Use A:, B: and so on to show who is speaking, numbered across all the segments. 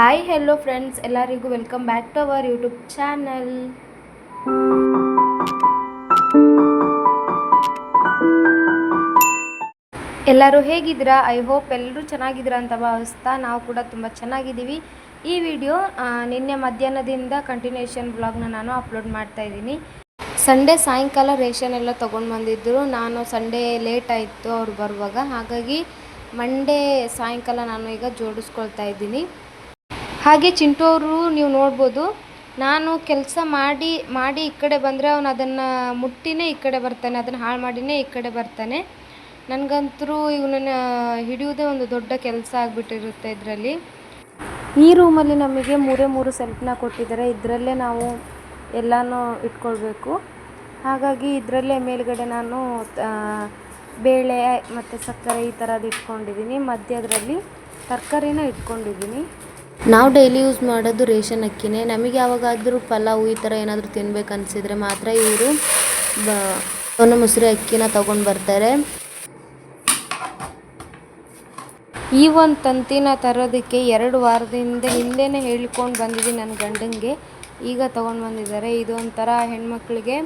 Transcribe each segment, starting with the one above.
A: Hi hello friends ಎಲ್ಲರಿಗೂ welcome back to our YouTube channel ಎಲ್ಲರೂ ಹೇಗಿದ್ದೀರಾ? ಐ ಹೋಪ್ ಎಲ್ಲರೂ ಚೆನ್ನಾಗಿದ್ದೀರಾ ಅಂತ ಭಾವಿಸ್ತಾ ನಾವು ಕೂಡ ತುಂಬ ಚೆನ್ನಾಗಿದ್ದೀವಿ. ಈ ವಿಡಿಯೋ ನಿನ್ನೆ ಮಧ್ಯಾಹ್ನದಿಂದ ಕಂಟಿನ್ಯೂಷನ್ ಬ್ಲಾಗ್ನ ನಾನು ಅಪ್ಲೋಡ್ ಮಾಡ್ತಾ ಇದ್ದೀನಿ. ಸಂಡೇ ಸಾಯಂಕಾಲ ರೇಷನ್ ಎಲ್ಲ ತೊಗೊಂಡು ಬಂದಿದ್ದರು ನಾನು ಸಂಡೇ ಲೇಟ್ ಆಯಿತು ಅವ್ರು ಬರುವಾಗ. ಹಾಗಾಗಿ ಮಂಡೇ ಸಾಯಂಕಾಲ ನಾನು ಈಗ ಜೋಡಿಸ್ಕೊಳ್ತಾ ಇದ್ದೀನಿ. ಹಾಗೆ ಚಿಂಟು ಅವರು ನೀವು ನೋಡ್ಬೋದು. ನಾನು ಕೆಲಸ ಮಾಡಿ ಮಾಡಿ ಈ ಕಡೆ ಬಂದರೆ ಅವನು ಅದನ್ನು ಮುಟ್ಟಿನೇ ಈ ಕಡೆ ಬರ್ತಾನೆ, ಅದನ್ನು ಹಾಳು ಮಾಡಿನೇ ಈ ಕಡೆ ಬರ್ತಾನೆ. ನನಗಂತರೂ ಇವನನ್ನು ಹಿಡಿಯೋದೇ ಒಂದು ದೊಡ್ಡ ಕೆಲಸ ಆಗಿಬಿಟ್ಟಿರುತ್ತೆ ಇದರಲ್ಲಿ. ಈ ರೂಮಲ್ಲಿ ನಮಗೆ ಮೂರೇ ಮೂರು ಸೆಲ್ಫ್ನ ಕೊಟ್ಟಿದ್ದಾರೆ. ಇದರಲ್ಲೇ ನಾವು ಎಲ್ಲನೂ ಇಟ್ಕೊಳ್ಬೇಕು. ಹಾಗಾಗಿ ಇದರಲ್ಲೇ ಮೇಲ್ಗಡೆ ನಾನು ಬೇಳೆ ಮತ್ತು ಸಕ್ಕರೆ ಈ ಥರದ್ದು ಇಟ್ಕೊಂಡಿದ್ದೀನಿ ಮಧ್ಯದ್ರಲ್ಲಿ ತರಕಾರಿನ ಇಟ್ಕೊಂಡಿದ್ದೀನಿ ನಾವು ಡೈಲಿ ಯೂಸ್ ಮಾಡೋದು ರೇಷನ್ ಅಕ್ಕಿನೇ. ನಮಗೆ ಯಾವಾಗಾದರೂ ಪಲಾವು ಈ ಥರ ಏನಾದರೂ ತಿನ್ಬೇಕು ಅನಿಸಿದರೆ ಮಾತ್ರ ಇವರು ಬ ಮೊಸರು ಅಕ್ಕಿನ ತೊಗೊಂಡು ಬರ್ತಾರೆ. ಈ ಒಂದು ತಂತಿನ ತರೋದಕ್ಕೆ ಎರಡು ವಾರದಿಂದ ಹಿಂದೆನೇ ಹೇಳ್ಕೊಂಡು ಬಂದಿದ್ದೀನಿ ನನ್ನ ಗಂಡನಿಗೆ. ಈಗ ತೊಗೊಂಡು ಬಂದಿದ್ದಾರೆ. ಇದು ಒಂಥರ ಹೆಣ್ಮಕ್ಳಿಗೆ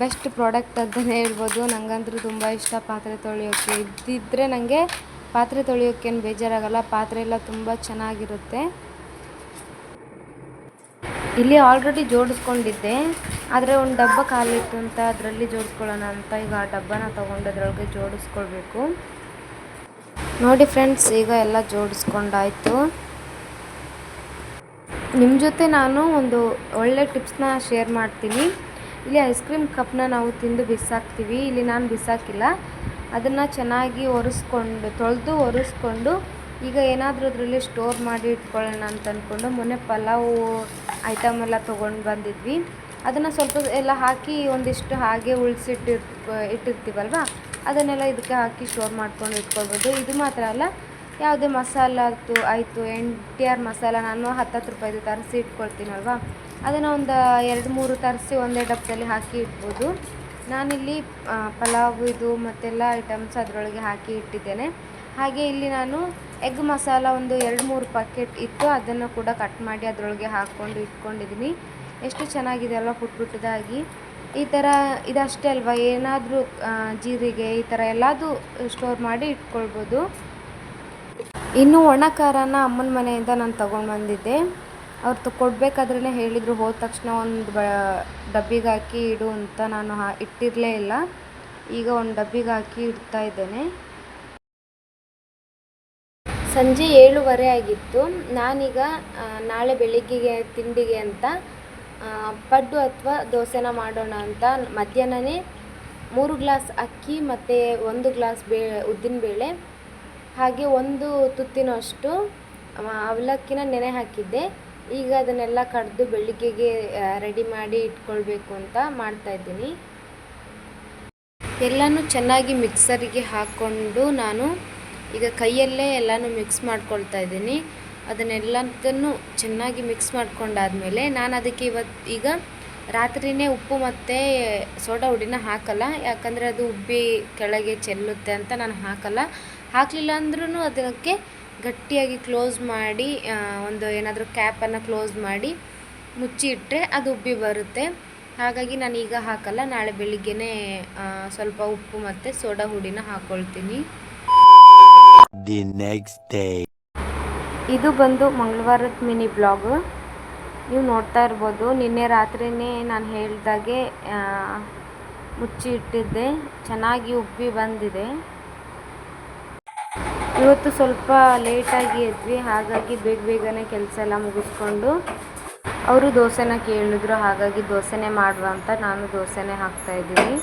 A: ಬೆಸ್ಟ್ ಪ್ರಾಡಕ್ಟ್ ಅಂತಲೇ ಹೇಳ್ಬೋದು. ನನಗಂತೂ ತುಂಬ ಇಷ್ಟ. ಪಾತ್ರೆ ತೊಳೆಯೋಕ್ಕೆ ಇದ್ದಿದ್ದರೆ ನನಗೆ ಪಾತ್ರೆ ತೊಳೆಯೋಕ್ಕೇನು ಬೇಜಾರಾಗಲ್ಲ, ಪಾತ್ರೆ ಎಲ್ಲ ತುಂಬ ಚೆನ್ನಾಗಿರುತ್ತೆ. ಇಲ್ಲಿ ಆಲ್ರೆಡಿ ಜೋಡಿಸ್ಕೊಂಡಿದ್ದೆ, ಆದರೆ ಒಂದು ಡಬ್ಬ ಖಾಲಿತ್ತು ಅಂತ ಅದರಲ್ಲಿ ಜೋಡಿಸ್ಕೊಳ್ಳೋಣ ಅಂತ ಈಗ ಆ ಡಬ್ಬನ ತೊಗೊಂಡು ಅದರೊಳಗೆ ಜೋಡಿಸ್ಕೊಳ್ಬೇಕು. ನೋಡಿ ಫ್ರೆಂಡ್ಸ್ ಈಗ ಎಲ್ಲ ಜೋಡಿಸ್ಕೊಂಡಾಯಿತು. ನಿಮ್ಮ ಜೊತೆ ನಾನು ಒಂದು ಒಳ್ಳೆ ಟಿಪ್ಸ್ನ ಶೇರ್ ಮಾಡ್ತೀನಿ. ಇಲ್ಲಿ ಐಸ್ ಕ್ರೀಮ್ ಕಪ್ನ ನಾವು ತಿಂದು ಬಿಸಾಕ್ತೀವಿ. ಇಲ್ಲಿ ನಾನು ಬಿಸಾಕಿಲ್ಲ. ಅದನ್ನು ಚೆನ್ನಾಗಿ ಒರೆಸ್ಕೊಂಡು, ತೊಳೆದು ಒರೆಸ್ಕೊಂಡು, ಈಗ ಏನಾದರೂ ಅದರಲ್ಲಿ ಸ್ಟೋರ್ ಮಾಡಿ ಇಟ್ಕೊಳ್ಳೋಣ ಅಂತ ಅಂದ್ಕೊಂಡು ಮೊನ್ನೆ ಪಲಾವು ಐಟಮ್ ಎಲ್ಲ ತೊಗೊಂಡು ಬಂದಿದ್ವಿ. ಅದನ್ನು ಸ್ವಲ್ಪ ಎಲ್ಲ ಹಾಕಿ ಒಂದಿಷ್ಟು ಹಾಗೆ ಉಳಿಸಿಟ್ಟಿರ್ ಇಟ್ಟಿರ್ತೀವಲ್ವ? ಅದನ್ನೆಲ್ಲ ಇದಕ್ಕೆ ಹಾಕಿ ಸ್ಟೋರ್ ಮಾಡ್ಕೊಂಡು ಇಟ್ಕೊಳ್ಬೋದು. ಇದು ಮಾತ್ರ ಅಲ್ಲ, ಯಾವುದೇ ಮಸಾಲ ಆಯಿತು ಆಯಿತು, ಎನ್ ಟಿ ಆರ್ ಮಸಾಲ ನಾನು ಹತ್ತತ್ತು ರೂಪಾಯಿದು ತರಿಸಿ ಇಟ್ಕೊಳ್ತೀನಲ್ವ? ಅದನ್ನು ಒಂದು ಎರಡು ಮೂರು ತರಿಸಿ ಒಂದೇ ಡಬ್ಬದಲ್ಲಿ ಹಾಕಿ ಇಡ್ಬೋದು ನಾನಿಲ್ಲಿ ಪಲಾವ್ ಇದು ಮತ್ತೆಲ್ಲ ಐಟಮ್ಸ್ ಅದರೊಳಗೆ ಹಾಕಿ ಇಟ್ಟಿದ್ದೇನೆ. ಹಾಗೆ ಇಲ್ಲಿ ನಾನು ಎಗ್ ಮಸಾಲ ಒಂದು ಎರಡು ಮೂರು ಪ್ಯಾಕೆಟ್ ಇತ್ತು, ಅದನ್ನು ಕೂಡ ಕಟ್ ಮಾಡಿ ಅದರೊಳಗೆ ಹಾಕ್ಕೊಂಡು ಇಟ್ಕೊಂಡಿದ್ದೀನಿ. ಎಷ್ಟು ಚೆನ್ನಾಗಿದೆ ಅಲ್ವ ಪುಟ್ ಪುಟ್ಟದಾಗಿ ಈ ಥರ ಇದಷ್ಟೇ ಅಲ್ವಾ? ಏನಾದರೂ ಜೀರಿಗೆ ಈ ಥರ ಎಲ್ಲದೂ ಸ್ಟೋರ್ ಮಾಡಿ ಇಟ್ಕೊಳ್ಬೋದು. ಇನ್ನು ಒಣ ಖಾರನ ಅಮ್ಮನ ಮನೆಯಿಂದ ನಾನು ತೊಗೊಂಡು ಬಂದಿದ್ದೆ ಅವ್ರು ಕೊಡಬೇಕಾದ್ರೇ ಹೇಳಿದರು. ಹೋದ ತಕ್ಷಣ ಒಂದು ಬ, ಡಬ್ಬಿಗೆ ಹಾಕಿ ಇಡು ಅಂತ ನಾನು ಹಾ, ಇಟ್ಟಿರಲೇ ಇಲ್ಲ. ಈಗ ಒಂದು ಡಬ್ಬಿಗೆ ಹಾಕಿ ಇಡ್ತಾ ಇದ್ದೇನೆ. ಸಂಜೆ ಏಳುವರೆ ಆಗಿತ್ತು. ನಾನೀಗ ನಾಳೆ ಬೆಳಿಗ್ಗೆಗೆ ತಿಂಡಿಗೆ ಅಂತ ಪಡ್ಡು ಅಥವಾ ದೋಸೆನ ಮಾಡೋಣ ಅಂತ. ಮಧ್ಯಾಹ್ನನೇ ಮೂರು ಗ್ಲಾಸ್ ಅಕ್ಕಿ ಮತ್ತು ಒಂದು ಗ್ಲಾಸ್ ಬೇ ಉದ್ದಿನಬೇಳೆ ಹಾಗೆ ಒಂದು ತುತ್ತಿನಷ್ಟು ಅವಲಕ್ಕಿನ ನೆನೆ ಹಾಕಿದ್ದೆ. ಈಗ ಅದನ್ನೆಲ್ಲ ಕಡ್ದು ಬೆಳಿಗ್ಗೆಗೆ ರೆಡಿ ಮಾಡಿ ಇಟ್ಕೊಳ್ಬೇಕು ಅಂತ ಮಾಡ್ತಾ ಇದ್ದೀನಿ. ಎಲ್ಲನೂ ಚೆನ್ನಾಗಿ ಮಿಕ್ಸರಿಗೆ ಹಾಕ್ಕೊಂಡು ನಾನು ಈಗ ಕೈಯಲ್ಲೇ ಎಲ್ಲನೂ ಮಿಕ್ಸ್ ಮಾಡ್ಕೊಳ್ತಾ ಇದ್ದೀನಿ. ಅದನ್ನೆಲ್ಲದನ್ನು ಚೆನ್ನಾಗಿ ಮಿಕ್ಸ್ ಮಾಡ್ಕೊಂಡಾದ್ಮೇಲೆ ನಾನು ಅದಕ್ಕೆ ಇವತ್ತು ಈಗ ರಾತ್ರಿನೇ ಉಪ್ಪು ಮತ್ತು ಸೋಡಾ ಹುಡಿನ ಹಾಕಲ್ಲ, ಯಾಕಂದರೆ ಅದು ಉಬ್ಬಿ ಕೆಳಗೆ ಚೆಲ್ಲುತ್ತೆ ಅಂತ ನಾನು ಹಾಕಲ್ಲ. ಹಾಕಲಿಲ್ಲ ಅಂದ್ರೂ ಅದಕ್ಕೆ ಗಟ್ಟಿಯಾಗಿ ಕ್ಲೋಸ್ ಮಾಡಿ ಒಂದು ಏನಾದರೂ ಕ್ಯಾಪನ್ನು ಕ್ಲೋಸ್ ಮಾಡಿ ಮುಚ್ಚಿ ಇಟ್ಟರೆ ಅದು ಉಬ್ಬಿ ಬರುತ್ತೆ. ಹಾಗಾಗಿ ನಾನು ಈಗ ಹಾಕಲ್ಲ ನಾಳೆ ಬೆಳಿಗ್ಗೆನೇ ಸ್ವಲ್ಪ ಉಪ್ಪು ಮತ್ತು ಸೋಡಾ ಹುಡಿನ ಹಾಕ್ಕೊಳ್ತೀನಿ
B: ದಿ ನೆಕ್ಸ್ಟ್ ಡೇ
A: ಇದು ಬಂದು ಮಂಗಳವಾರದ ಮಿನಿ ಬ್ಲಾಗ್. ನೀವು ನೋಡ್ತಾ ಇರ್ಬೋದು. ನಿನ್ನೆ ರಾತ್ರಿನೇ ನಾನು ಹೇಳಿದಾಗೆ ಮುಚ್ಚಿ ಇಟ್ಟಿದ್ದೆ ಚೆನ್ನಾಗಿ ಉಬ್ಬಿ ಬಂದಿದೆ. ಇವತ್ತು ಸ್ವಲ್ಪ ಲೇಟಾಗಿ ಎದ್ವಿ, ಹಾಗಾಗಿ ಬೇಗ ಬೇಗನೆ ಕೆಲಸ ಎಲ್ಲ ಮುಗಿಸ್ಕೊಂಡು ಅವರು ದೋಸೆನ ಕೇಳಿದ್ರು, ಹಾಗಾಗಿ ದೋಸೆನೇ ಮಾಡುವ ಅಂತ ನಾನು ದೋಸೆನೇ ಹಾಕ್ತಾ ಇದ್ದೀನಿ.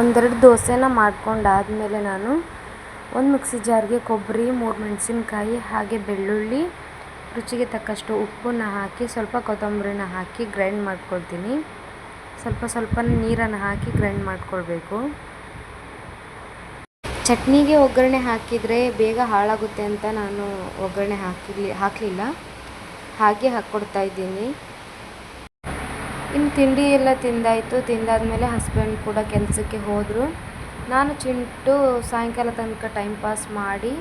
A: ಒಂದೆರಡು ದೋಸೆನ ಮಾಡ್ಕೊಂಡಾದಮೇಲೆ ನಾನು ಒಂದು ಮಿಕ್ಸಿ ಜಾರ್ಗೆ ಕೊಬ್ಬರಿ, ಮೂರು ಮೆಣಸಿನ್ಕಾಯಿ, ಹಾಗೆ ಬೆಳ್ಳುಳ್ಳಿ ರುಚಿಗೆ ತಕ್ಕಷ್ಟು ಉಪ್ಪನ್ನ ಹಾಕಿ, ಸ್ವಲ್ಪ ಕೊತ್ತಂಬರಿನ ಹಾಕಿ ಗ್ರೈಂಡ್ ಮಾಡ್ಕೊಳ್ತೀನಿ. ಸ್ವಲ್ಪ ಸ್ವಲ್ಪ ನೀರನ್ನು ಹಾಕಿ ಗ್ರೈಂಡ್ ಮಾಡ್ಕೊಳ್ಬೇಕು. ಚಟ್ನಿಗೆ ಒಗ್ಗರಣೆ ಹಾಕಿದರೆ ಬೇಗ ಹಾಳಾಗುತ್ತೆ ಅಂತ ನಾನು ಒಗ್ಗರಣೆ ಹಾಕಿರ್ಲಿ ಹಾಕಲಿಲ್ಲ. ಹಾಗೆ ಹಾಕ್ಕೊಡ್ತಾ ಇದ್ದೀನಿ. ಇನ್ನು ತಿಂಡಿ ಎಲ್ಲ ತಿಂದಾಯಿತು. ತಿಂದಾದ್ಮೇಲೆ ಹಸ್ಬೆಂಡ್ ಕೂಡ ಕೆಲಸಕ್ಕೆ ಹೋದರು. ನಾನು ಚಿಂಟು ಸಾಯಂಕಾಲ ತನಕ ಟೈಮ್ ಪಾಸ್ ಮಾಡಿ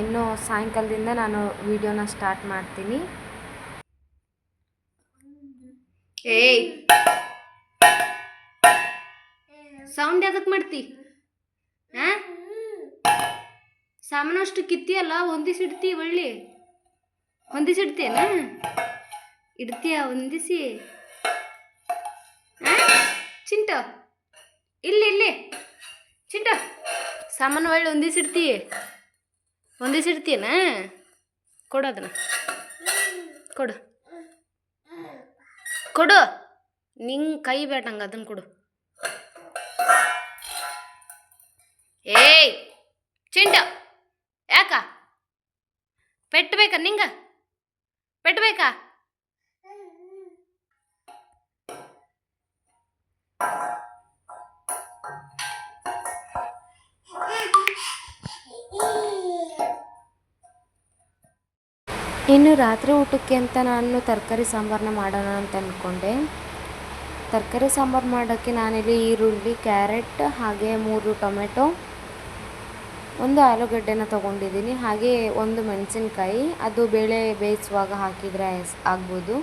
A: ಇನ್ನು ಸಾಯಂಕಾಲದಿಂದ ನಾನು ವಿಡಿಯೋನ ಸ್ಟಾರ್ಟ್ ಮಾಡ್ತೀನಿ. ಏಯ್! ಸೌಂಡ್ ಯಾವ್ದಕ್ಕೆ ಮಾಡ್ತಿ? ಸಾಮಾನು ಅಷ್ಟು ಕಿತ್ತಿಯಲ್ಲ ಹೊಂದಿಸಿಡ್ತಿ ಒಳ್ಳಿ. ಹೊಂದಿಸಿಡ್ತೀಯನ ಇಡ್ತೀಯ, ಹೊಂದಿಸಿ? ಚಿಂಟ, ಇಲ್ಲಿ ಇಲ್ಲಿ. ಚಿಂಟ, ಸಾಮಾನು ಒಳ್ಳೆ ಹೊಂದಿಸಿಡ್ತಿ ಇಡ್ತೀನ ಕೊಡು ಅದನ್ನ. ಕೊಡು. ಕೊಡು. ನಿಂಗೆ ಕೈ ಬೇಡಂಗೆ ಅದನ್ನು ಕೊಡು. ಏಯ್! ಚಿಂಟ! ಯಾಕ? ಪೆಟ್ಟು ಬೇಕಾ ನಿಂಗೆ? ಪೆಟ್ಟು ಬೇಕಾ? ಇನ್ನು ರಾತ್ರಿ ಊಟಕ್ಕೆ ಅಂತ ನಾನು ತರಕಾರಿ ಸಾಂಬಾರನ್ನ ಮಾಡೋಣ ಅಂತ ಅಂದ್ಕೊಂಡೆ ತರಕಾರಿ ಸಾಂಬಾರು ಮಾಡೋಕ್ಕೆ ನಾನಿಲ್ಲಿ ಈರುಳ್ಳಿ, ಕ್ಯಾರೆಟ್, ಹಾಗೆ ಮೂರು ಟೊಮೆಟೊ, ಒಂದು ಆಲೂಗಡ್ಡೆನ ತೊಗೊಂಡಿದ್ದೀನಿ. ಹಾಗೆ ಒಂದು ಮೆಣಸಿನ್ಕಾಯಿ. ಅದು ಬೇಳೆ ಬೇಯಿಸುವಾಗ ಹಾಕಿದರೆ ಆಗ್ಬೋದು.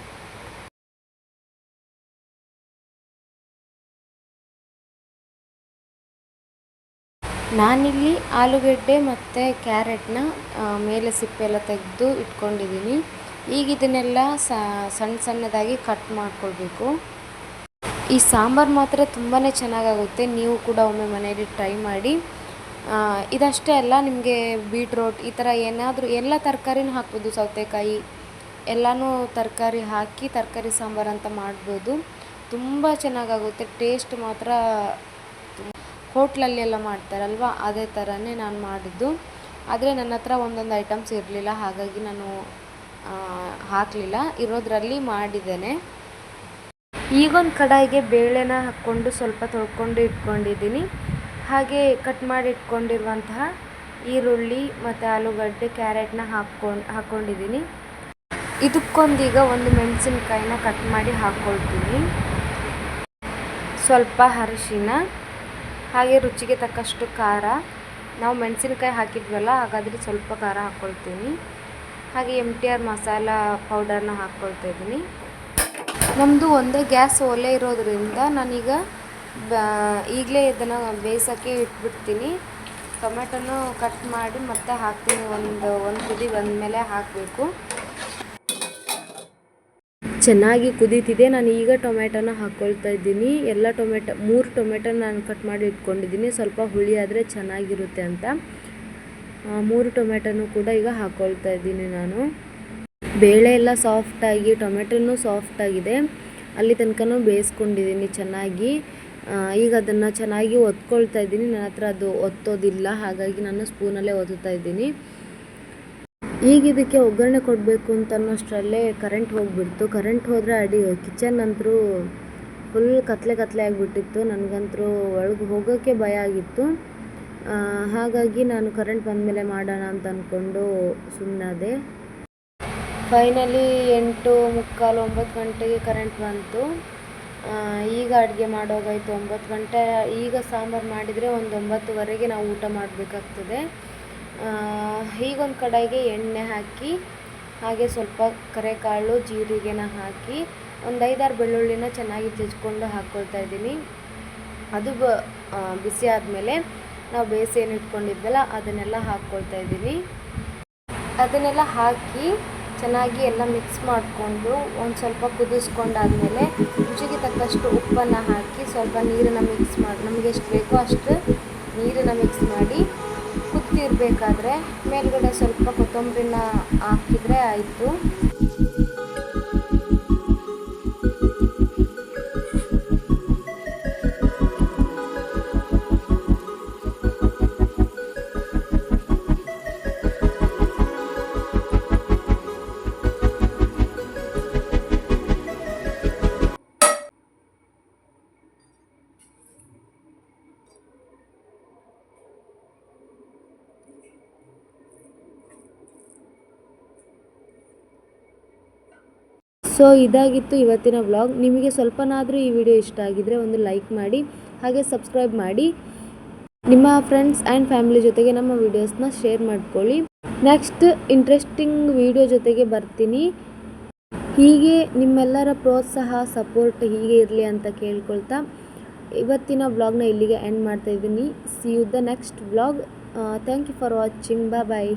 A: ನಾನಿಲ್ಲಿ ಆಲೂಗಡ್ಡೆ ಮತ್ತು ಕ್ಯಾರೆಟ್ನ ಮೇಲೆ ಸಿಪ್ಪೆ ಎಲ್ಲ ತೆಗೆದು ಇಟ್ಕೊಂಡಿದ್ದೀನಿ. ಈಗ ಇದನ್ನೆಲ್ಲ ಸಣ್ಣ ಸಣ್ಣದಾಗಿ ಕಟ್ ಮಾಡ್ಕೊಳ್ಬೇಕು. ಈ ಸಾಂಬಾರು ಮಾತ್ರ ತುಂಬಾ ಚೆನ್ನಾಗಾಗುತ್ತೆ. ನೀವು ಕೂಡ ಒಮ್ಮೆ ಮನೆಯಲ್ಲಿ ಟ್ರೈ ಮಾಡಿ. ಇದಷ್ಟೇ ಅಲ್ಲ, ನಿಮಗೆ ಬೀಟ್ರೋಟ್ ಈ ಥರ ಏನಾದರೂ, ಎಲ್ಲ ತರಕಾರಿನೂ ಹಾಕ್ಬೋದು, ಸೌತೆಕಾಯಿ. ಎಲ್ಲನೂ ತರಕಾರಿ ಹಾಕಿ, ತರಕಾರಿ ಸಾಂಬಾರು ಅಂತ ಮಾಡ್ಬೋದು. ತುಂಬ ಚೆನ್ನಾಗಾಗುತ್ತೆ. ಟೇಸ್ಟ್ ಮಾತ್ರ ಹೋಟ್ಲಲ್ಲಿ ಎಲ್ಲ ಮಾಡ್ತಾರಲ್ವ? ಅದೇ ಥರನೇ ನಾನು ಮಾಡಿದ್ದು. ಆದರೆ ನನ್ನ ಹತ್ರ ಒಂದೊಂದು ಐಟಮ್ಸ್ ಇರಲಿಲ್ಲ, ಹಾಗಾಗಿ ನಾನು ಹಾಕಲಿಲ್ಲ. ಇರೋದ್ರಲ್ಲಿ ಮಾಡಿದ್ದೇನೆ. ಈಗೊಂದು ಕಡಾಯಿಗೆ ಬೇಳೆನ ಹಾಕ್ಕೊಂಡು ಸ್ವಲ್ಪ ತೊಳ್ಕೊಂಡು ಇಟ್ಕೊಂಡಿದ್ದೀನಿ. ಹಾಗೆ ಕಟ್ ಮಾಡಿ ಇಟ್ಕೊಂಡಿರುವಂತಹ ಈರುಳ್ಳಿ ಮತ್ತು ಆಲೂಗಡ್ಡೆ, ಕ್ಯಾರೆಟ್ನ ಹಾಕ್ಕೊಂಡು ಹಾಕ್ಕೊಂಡಿದ್ದೀನಿ ಇದಕ್ಕೊಂದೀಗ ಒಂದು ಮೆಣಸಿನ್ಕಾಯಿನ ಕಟ್ ಮಾಡಿ ಹಾಕ್ಕೊಳ್ತೀನಿ ಸ್ವಲ್ಪ ಅರಿಶಿನ. ಹಾಗೆ ರುಚಿಗೆ ತಕ್ಕಷ್ಟು ಖಾರ. ನಾವು ಮೆಣಸಿನ್ಕಾಯಿ ಹಾಕಿದ್ವಲ್ಲ, ಹಾಗಾದರೆ ಸ್ವಲ್ಪ ಖಾರ ಹಾಕ್ಕೊಳ್ತೀನಿ ಹಾಗೆ ಎಂ ಟಿ ಆರ್ ಮಸಾಲ ಪೌಡರ್ನ ಹಾಕ್ಕೊಳ್ತಾ ಇದ್ದೀನಿ. ನಮ್ಮದು ಒಂದೇ ಗ್ಯಾಸ್ ಒಲೆ ಇರೋದ್ರಿಂದ ನಾನೀಗ ಈಗಲೇ ಇದನ್ನು ಬೇಯಿಸೋಕ್ಕೆ ಇಟ್ಬಿಡ್ತೀನಿ. ಟೊಮೆಟೊನು ಕಟ್ ಮಾಡಿ ಮತ್ತೆ ಹಾಕ್ತೀನಿ, ಒಂದು ಒಂದು ಕುದಿ ಬಂದಮೇಲೆ ಹಾಕಬೇಕು. ಚೆನ್ನಾಗಿ ಕುದೀತಿದೆ. ನಾನು ಈಗ ಟೊಮೆಟೊನ ಹಾಕ್ಕೊಳ್ತಾ ಇದ್ದೀನಿ. ಎಲ್ಲ ಟೊಮೆಟೊ ಮೂರು ಟೊಮೆಟೊ ನಾನು ಕಟ್ ಮಾಡಿ ಇಟ್ಕೊಂಡಿದ್ದೀನಿ. ಸ್ವಲ್ಪ ಹುಳಿ ಆದರೆ ಚೆನ್ನಾಗಿರುತ್ತೆ ಅಂತ. ಮೂರು ಟೊಮೆಟೊನು ಕೂಡ ಈಗ ಹಾಕ್ಕೊಳ್ತಾ ಇದ್ದೀನಿ ನಾನು. ಬೇಳೆ ಎಲ್ಲ ಸಾಫ್ಟಾಗಿ ಟೊಮೆಟೊನೂ ಸಾಫ್ಟಾಗಿದೆ ಅಲ್ಲಿ ತನಕನೂ ಬೇಯಿಸ್ಕೊಂಡಿದ್ದೀನಿ ಚೆನ್ನಾಗಿ. ಈಗ ಅದನ್ನು ಚೆನ್ನಾಗಿ ಒತ್ಕೊಳ್ತಾ ಇದ್ದೀನಿ. ನನ್ನ ಹತ್ರ ಅದು ಒತ್ತೋದಿಲ್ಲ. ಹಾಗಾಗಿ ನಾನು ಸ್ಪೂನಲ್ಲೇ ಒತ್ತುತ್ತಾ ಇದ್ದೀನಿ. ಈಗ ಇದಕ್ಕೆ ಒಗ್ಗರಣೆ ಕೊಡಬೇಕು ಅಂತ ಅನ್ನೋಷ್ಟರಲ್ಲೇ ಕರೆಂಟ್ ಹೋಗಿಬಿಡ್ತು. ಕರೆಂಟ್ ಹೋದರೆ ಅಡಿ ಕಿಚನ್ ಅಂತರೂ ಫುಲ್ ಕತ್ಲೆ ಕತ್ಲೆ ಆಗಿಬಿಟ್ಟಿತ್ತು. ನನಗಂತರೂ ಒಳಗೆ ಹೋಗೋಕ್ಕೆ ಭಯ ಆಗಿತ್ತು. ಹಾಗಾಗಿ ನಾನು ಕರೆಂಟ್ ಬಂದಮೇಲೆ ಮಾಡೋಣ ಅಂತ ಅಂದ್ಕೊಂಡು ಸುಮ್ಮನಾದೆ ಫೈನಲಿ ಎಂಟು ಮುಕ್ಕಾಲು ಒಂಬತ್ತು ಗಂಟೆಗೆ ಕರೆಂಟ್ ಬಂತು. ಈಗ ಅಡುಗೆ ಮಾಡೋಗಾಯಿತು ಒಂಬತ್ತು ಗಂಟೆ. ಈಗ ಸಾಂಬಾರು ಮಾಡಿದರೆ ಒಂದು ಒಂಬತ್ತುವರೆಗೆ ನಾವು ಊಟ ಮಾಡಬೇಕಾಗ್ತದೆ. ಹೀಗೊಂದು ಕಡೆಗೆ ಎಣ್ಣೆ ಹಾಕಿ, ಹಾಗೆ ಸ್ವಲ್ಪ ಕರೆಕಾಳು, ಜೀರಿಗೆನ ಹಾಕಿ ಒಂದು ಐದಾರು ಬೆಳ್ಳುಳ್ಳಿನ ಚೆನ್ನಾಗಿ ಜಜ್ಕೊಂಡು ಹಾಕ್ಕೊಳ್ತಾ ಇದ್ದೀನಿ. ಅದು ಬ ಬಿಸಿ ಆದಮೇಲೆ ನಾವು ಬೇಸೇನು ಏನು ಇಟ್ಕೊಂಡಿದ್ವಲ್ಲ, ಅದನ್ನೆಲ್ಲ ಹಾಕ್ಕೊಳ್ತಾ ಇದ್ದೀನಿ. ಅದನ್ನೆಲ್ಲ ಹಾಕಿ ಚೆನ್ನಾಗಿ ಎಲ್ಲ ಮಿಕ್ಸ್ ಮಾಡಿಕೊಂಡು ಒಂದು ಸ್ವಲ್ಪ ಕುದಿಸ್ಕೊಂಡಾದಮೇಲೆ ರುಚಿಗೆ ತಕ್ಕಷ್ಟು ಉಪ್ಪನ್ನು ಹಾಕಿ ಸ್ವಲ್ಪ ನೀರನ್ನು ಮಿಕ್ಸ್ ಮಾಡಿ, ನಮಗೆ ಎಷ್ಟು ಬೇಕೋ ಅಷ್ಟು ನೀರನ್ನು ಮಿಕ್ಸ್ ಮಾಡಿ ಕುದ್ದಿರಬೇಕಾದ್ರೆ ಮೇಲ್ಗಡೆ ಸ್ವಲ್ಪ ಕೊತ್ತಂಬರಿನ ಹಾಕಿದರೆ ಆಯಿತು. ಸೊ ಇದಾಗಿತ್ತು ಇವತ್ತಿನ ವ್ಲಾಗ್. ನಿಮಗೆ ಸ್ವಲ್ಪನಾದರೂ ಈ ವಿಡಿಯೋ ಇಷ್ಟ ಆಗಿದರೆ ಒಂದು ಲೈಕ್ ಮಾಡಿ, ಹಾಗೆ ಸಬ್ಸ್ಕ್ರೈಬ್ ಮಾಡಿ. ನಿಮ್ಮ ಫ್ರೆಂಡ್ಸ್ ಆ್ಯಂಡ್ ಫ್ಯಾಮಿಲಿ ಜೊತೆಗೆ ನಮ್ಮ ವೀಡಿಯೋಸ್ನ ಶೇರ್ ಮಾಡ್ಕೊಳ್ಳಿ. ನೆಕ್ಸ್ಟ್ ಇಂಟ್ರೆಸ್ಟಿಂಗ್ ವಿಡಿಯೋ ಜೊತೆಗೆ ಬರ್ತೀನಿ. ಹೀಗೆ ನಿಮ್ಮೆಲ್ಲರ ಪ್ರೋತ್ಸಾಹ, ಸಪೋರ್ಟ್ ಹೀಗೆ ಇರಲಿ ಅಂತ ಕೇಳ್ಕೊಳ್ತಾ ಇವತ್ತಿನ ವ್ಲಾಗ್ನ ಇಲ್ಲಿಗೆ ಎಂಡ್ ಮಾಡ್ತಾ ಇದ್ದೀನಿ. See you the next vlog thank you for watching ಬಾ ಬಾಯ್